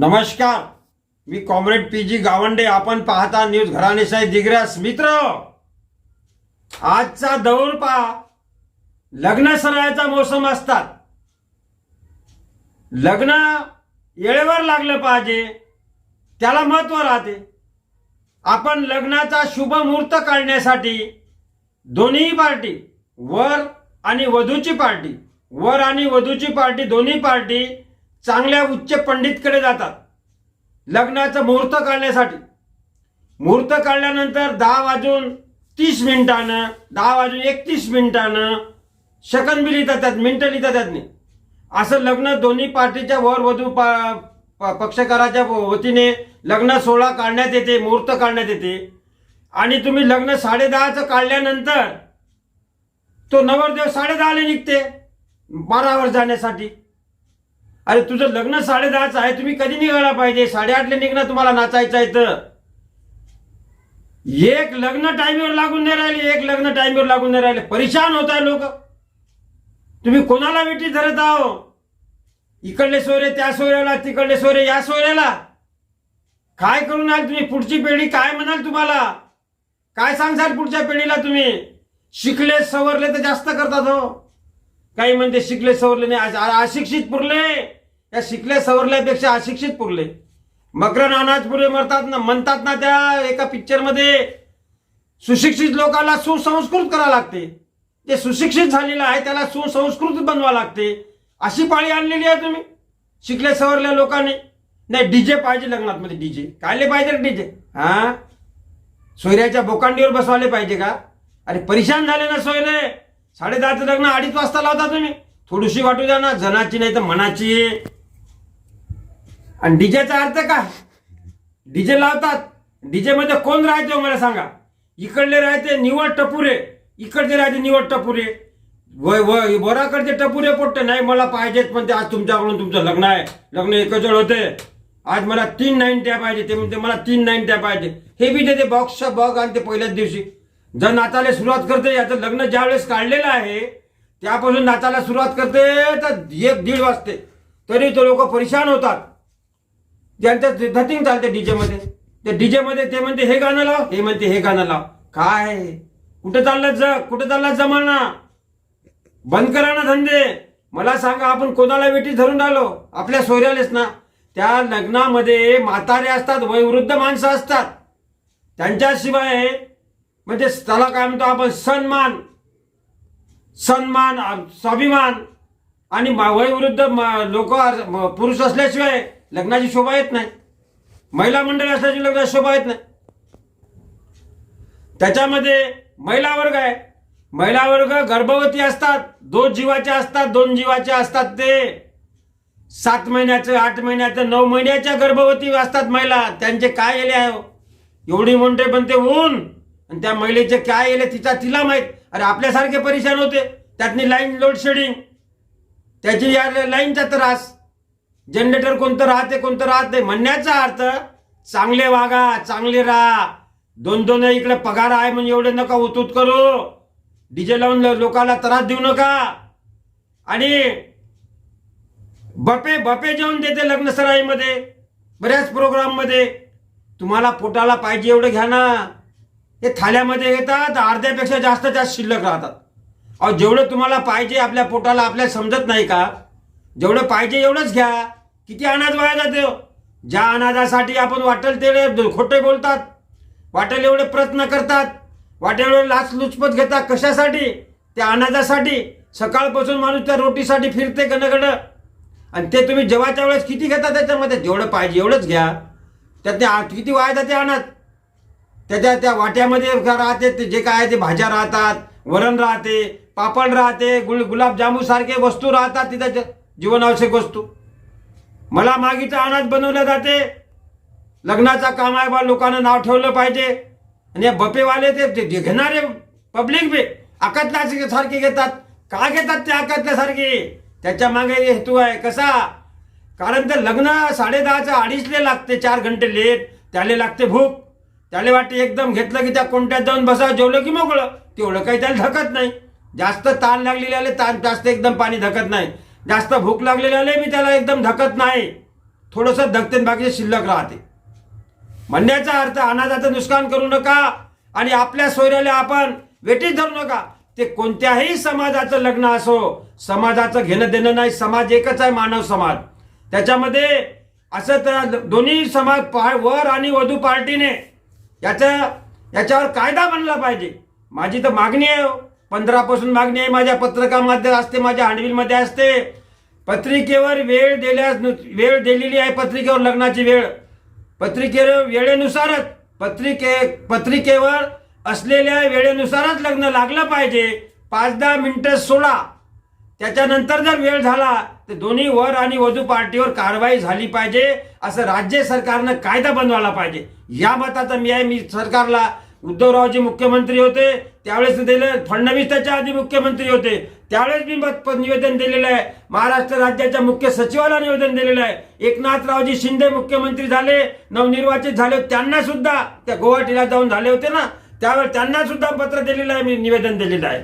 नमस्कार. मी comrade P G Gawande. आपण पाहता न्यूज घराणेशाही दिग्रस. मित्र आजचा दौर पहा. लग्न सरायचा मोसम असतात. लग्न येळेवर लागलं पाहिजे. त्याला महत्त्व राहते. आपण लग्नाचा शुभ मुहूर्त काढण्यासाठी दोन्ही पार्टी वर आणि वधूची पार्टी वर आणि वधूची पार्टी दोन्ही पार्टी चांगल्या उच्च पंडितकडे जातात. लग्नाचं मुहूर्त काढण्यासाठी. मुहूर्त काढल्यानंतर दहा वाजून तीस मिनिटानं दहा वाजून एकतीस मिनिटानं शकन बी लिहितात त्यात मिनटं लिहितात त्यातनी. नाही असं लग्न दोन्ही पार्टीच्या वर वधू पा प- पक्षकाराच्या वतीने लग्न सोहळा काढण्यात येते मुहूर्त काढण्यात येते. आणि तुम्ही लग्न साडेदहाचं काढल्यानंतर तो नवरदेव साडेदहाला निघते. बारावर जाण्यासाठी. अरे तुझं लग्न साडे दहाच आहे तुम्ही कधी निघायला पाहिजे? साडेआठला निघणं तुम्हाला नाचायचं आहे तर एक लग्न टाईमवर लागून नाही राहिले एक लग्न टाईमवर लागून नाही राहिले. परेशान होत आहे लोक. तुम्ही कोणाला वेटी धरत आहो? इकडले सोयरे त्या सोयऱ्याला तिकडले सोयरे या सोयऱ्याला. काय करून आल तुम्ही? पुढची पिढी काय म्हणाल तुम्हाला? काय सांगसाल पुढच्या पिढीला तुम्ही? शिकले सवरले तर जास्त करतात हो. काही म्हणते शिकले सवरले नाही. अशिक्षित पुरले. या शिकले सवरल्यापेक्षा अशिक्षित पुरले. मकरन अनाजपुरे मरतात ना म्हणतात ना त्या एका पिक्चरमध्ये सुशिक्षित लोकांना सुसंस्कृत करावं लागते. ते सुशिक्षित झालेलं आहे त्याला सुसंस्कृत बनवा लागते. अशी पाळी आणलेली आहे तुम्ही. शिकले सवरल्या लोकांनी. नाही डीजे पाहिजे लग्नात मध्ये डीजे कायले पाहिजे डीजे हा? सोयऱ्याच्या बोकांडीवर बसवाले पाहिजे का? अरे परेशान झाले ना सोयरे. साडेदहाचं लग्न अडीच वाजता लावता तुम्ही. थोडीशी वाटू द्या ना जनाची नाही तर मनाची आणि डीजेचा अर्थ काय? डीजे लावतात. डीजे मध्ये कोण राहते हो मला सांगा? इकडले राहते निवड टपुरे. इकडचे राहते निवड टपुरे. वय वराकडचे टपुरे पोट्टे. नाही मला पाहिजेत पण ते आज तुमच्याकडून तुमचं लग्न आहे. लग्न एकच होते. आज मला तीन नाईन पाहिजे. ते म्हणते मला तीन नाईन त्या पाहिजे. हे बी देते बॉक्सच्या बॉग आणि ते पहिल्याच दिवशी. जर नाचायला सुरुवात करते याचं लग्न ज्या वेळेस काढलेलं आहे त्यापासून नाचायला सुरुवात करते तर एक दीड वाजते. तरी तो लोक परेशान होतात. ज्यांचं धतिंग चालते डीजे मध्ये. ते डीजे मध्ये ते म्हणते हे गाणं लाव. हे म्हणते हे गाणं लाव. काय? कुठे चाललं जग कुठे चालला जमाना बंद करा ना धंदे. मला सांगा आपण कोणाला वेटी धरून राहिलो? आपल्या सोयऱ्यालेच ना. त्या लग्नामध्ये म्हातारे असतात वयवृद्ध माणसं असतात. त्यांच्याशिवाय म्हणजे त्याला काय म्हणतो आपण सन्मान सन्मान स्वाभिमान आणि वयवृद्ध लोक पुरुष असल्याशिवाय लग्नाची शोभा येत नाही. महिला मंडळ असल्याची लग्नाची शोभा येत नाही. त्याच्यामध्ये महिला वर्ग आहे. महिला वर्ग गर्भवती असतात. दोन जीवाच्या असतात दोन जीवाच्या असतात ते. सात महिन्याचं आठ महिन्याचं नऊ महिन्याच्या गर्भवती असतात महिला. त्यांचे काय येले आहे हो? एवढी मोठे पण ते ऊन. आणि त्या महिलेचे काय येले तिचा तिला माहीत. अरे आपल्यासारखे परेशान होते. त्यातनी लाईन लोडशेडिंग त्याची या लाईनचा त्रास. जनरेटर कोणतं राहते कोणतं राहत नाही. म्हणण्याचा अर्थ चांगले वागा चांगले राहा. दोन दोन इकडे पगार आहे म्हणजे एवढे नका उतूत करू. डीजे लावून लोकांना त्रास देऊ नका. आणि बपे बपे जेवण देते लग्न सराईमध्ये बऱ्याच प्रोग्राममध्ये. तुम्हाला पोटाला पाहिजे एवढं घ्या ना. हे थाल्यामध्ये येतात अर्ध्यापेक्षा जास्त जास्त शिल्लक राहतात. अहो जेवढं तुम्हाला पाहिजे आपल्या पोटाला आपल्याला समजत नाही का? जेवढं पाहिजे एवढंच घ्या. किती अनाज वाया जाते हो? ज्या अनाजासाठी आपण वाटेल तेवढे खोटे बोलतात. वाटेल एवढे प्रयत्न करतात. वाटेल एवढे लाच लुचपत घेतात. कशासाठी? त्या अनाजासाठी सकाळपासून माणूस त्या रोटीसाठी फिरते गणगड आणि ते तुम्ही जेवायच्या वेळेस किती घेता त्याच्यामध्ये? जेवढं पाहिजे एवढंच घ्या. त्यात ते किती वाया जाते अनाज त्याच्या त्या वाट्यामध्ये राहते ते जे काय आहे ते भाज्या राहतात वरण राहते पापड राहते गुल गुलाबजामूसारखे वस्तू राहतात तिथं जीवनावश्यक वस्तू. मला मागीचं अनाज बनवलं जाते. लग्नाचा काम आहे बा लोकांना नाव ठेवलं पाहिजे. आणि या बपेवाले ते ते- घेणारे पब्लिक बी अकातल्या सारखे घेतात. का घेतात ते अकातल्यासारखे त्याच्यामागे हेतू आहे. कसा? कारण ते लग्न साडेदहाचं अडीचले लागते चार घंटे लेट. त्याले लागते भूक. त्याला वाटते एकदम घेतलं की त्या कोणत्यात जाऊन बसा जेवलं की मोकळं. तेवढं काही त्याला धकत नाही. जास्त ताण लागलेले ताण जास्त एकदम पाणी धकत नाही. जास्त भूक लागलेले मी त्याला एकदम धकत नाही. थोडंसं दगतेन बाकीचे शिल्लक राहते. म्हणण्याचा अर्थ अनाजाचं नुकसान करू नका आणि आपल्या सोयऱ्याला आपण वेटीत धरू नका. ते कोणत्याही समाजाचं लग्न असो समाजाचं घेणं देणं नाही समाज एकच आहे मानव समाज. त्याच्यामध्ये असं तर दोन्ही समाज पा वर आणि वधू पार्टीने याचा याच्यावर कायदा बनला पाहिजे. माझी तर मागणी आहे हो. पंधरापासून मागणी आहे माझ्या पत्रकामध्ये असते माझ्या हँडबिलमध्ये असते. पत्रिकेवर वेळ दिल्यास वेळ दिलेली आहे पत्रिकेवर लग्नाची वेळ. पत्रिकेवर वेळेनुसारच पत्रिके पत्रिकेवर असलेल्या वेळेनुसारच लग्न लागलं पाहिजे. पाच दहा मिनटं सोडा. त्याच्यानंतर जर वेळ झाला तर दोन्ही वर आणि वधू पार्टीवर कारवाई झाली पाहिजे. असं राज्य सरकारनं कायदा बनवायला पाहिजे. या मताचा मी आहे मी सरकारला उद्धवरावजी मुख्यमंत्री होते. त्यावेळेस दिले फडणवीस त्याच्या आधी मुख्यमंत्री होते. त्यावेळेस मी निवेदन दिलेलं आहे. महाराष्ट्र राज्याच्या मुख्य सचिवाला निवेदन दिलेलं आहे. एकनाथरावजी शिंदे मुख्यमंत्री झाले नवनिर्वाचित झाले त्यांना सुद्धा त्या गुवाहाटीला जाऊन झाले होते ना? त्यावेळेस त्यांना सुद्धा पत्र दिलेलं आहे मी निवेदन दिलेलं आहे.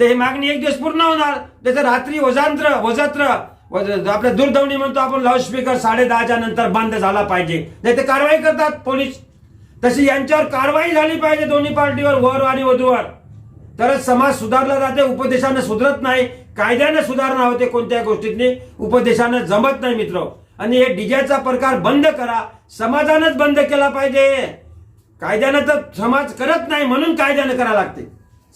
तर ही मागणी एक दिवस पूर्ण होणार. त्याचं रात्री वजांत्र वजत्र आपल्या दूरध्वनी म्हणतो आपण लाऊडस्पीकर साडे दहाच्या नंतर बंद झाला पाहिजे. नाही ते कारवाई करतात पोलीस. तशी यांच्यावर कारवाई झाली पाहिजे दोन्ही पार्टीवर वर आणि वधूवर. तरच समाज सुधारला जाते उपदेशानं सुधरत नाही कायद्यानं सुधारणा होते कोणत्या गोष्टीतनी उपदेशानं जमत नाही मित्र. आणि हे डीजेचा प्रकार बंद करा समाजानंच बंद केला पाहिजे. कायद्यानं तर समाज करत नाही म्हणून कायद्यानं करा लागते.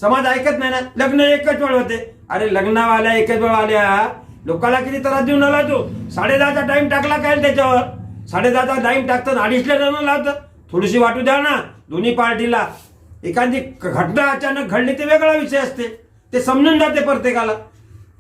समाज ऐकत नाही ना लग्न एकच वेळ होते. अरे लग्नावाल्या एकच वेळ आल्या. लोकाला किती त्रास देऊन आला तो. साडे दहाचा टाइम टाकला काय त्याच्यावर? साडे दहाचा टाइम टाकतात अडीचला लावतं थोडीशी वाटू द्या ना दोन्ही पार्टीला. एखादी घटना अचानक घडली ते वेगळा विषय असते. ते समजून जाते प्रत्येकाला.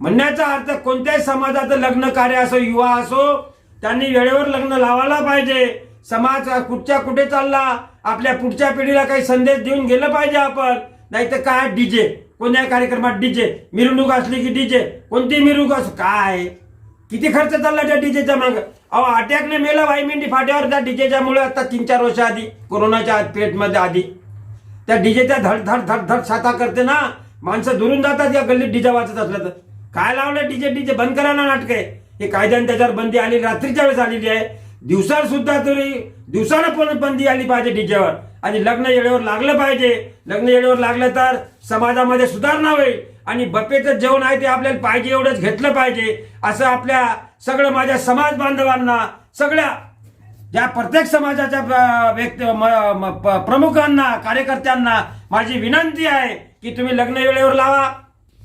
म्हणण्याचा अर्थ कोणत्याही समाजाचं लग्न कार्य असो युवा असो त्यांनी वेळेवर लग्न लावायला पाहिजे. समाज कुठच्या कुठे चालला आपल्या पुढच्या पिढीला काही संदेश देऊन गेलं पाहिजे आपण. नाही तर काय डीजे? कोणत्या कार्यक्रमात डीजे? मिरवणूक असली की डीजे? कोणती मिरवणूक असो? काय? किती खर्च चालला त्या डीजेच्या मागं? अहो अटॅकने मेला भाई मेंढी फाट्यावर त्या डीजेच्या मुळे आता तीन चार वर्ष आधी कोरोनाच्या पेटमध्ये आधी. त्या डीजेच्या धड धड धड धड छाता करते ना माणसं दुरून जातात या गल्लीत डीजे वाचत असलं तर. काय लावलं डीजे डीजे बंद करा ना आहे हे कायद्याने त्याच्यावर बंदी आली रात्रीच्या वेळेस आलेली आहे. दिवसावर सुद्धा तरी दिवसानं पण बंदी आली पाहिजे डीजेवर आणि लग्न येळेवर लागलं पाहिजे. लग्न येळेवर लागलं तर समाजामध्ये सुधारणा होईल. आणि बपेचं जेवण आहे ते आपल्याला पाहिजे एवढंच घेतलं पाहिजे. असं आपल्या सगळं माझ्या समाज बांधवांना सगळ्या ज्या प्रत्येक समाजाच्या व्यक्ती म- म- प- प्रमुखांना कार्यकर्त्यांना माझी विनंती आहे की तुम्ही लग्न वेळेवर लावा.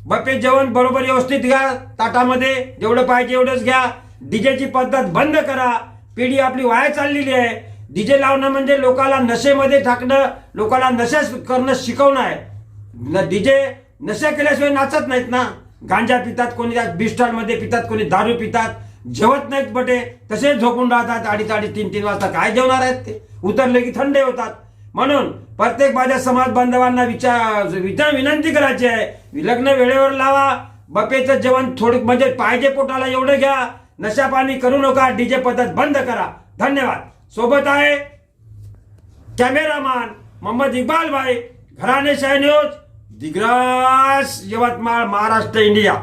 बफे जेवण बरोबर व्यवस्थित घ्या. ताटामध्ये जेवढं पाहिजे एवढंच घ्या. डीजेची पद्धत बंद करा. पिढी आपली वाया चाललेली आहे. डीजे लावणं म्हणजे लोकांना नशेमध्ये टाकणं लोकांना नशा करणं शिकवणं आहे. डीजे नशा केल्याशिवाय नाचत नाहीत ना? गांजा पितात कोणी बिस्टॉलमध्ये पितात कोणी दारू पितात. जेवत नाहीत बटे तसेच झोपून राहतात अडीच अडीच तीन तीन वाजता. काय जेवणार आहेत ते? उतरले की थंडे होतात. म्हणून प्रत्येक माझ्या समाज बांधवांना विचार विचार विनंती करायची आहे. विलग्न वेळेवर लावा. बपेचं जेवण थोडं म्हणजे पाहिजे पोटाला एवढं घ्या. नशा पाणी करू नका. डीजे पद्धत बंद करा. धन्यवाद. सोबत आहे कॅमेरामॅन मोहम्मद इकबाल भाई घराणे शाह न्यूज. दिग्रास यवतमाळ महाराष्ट्र इंडिया.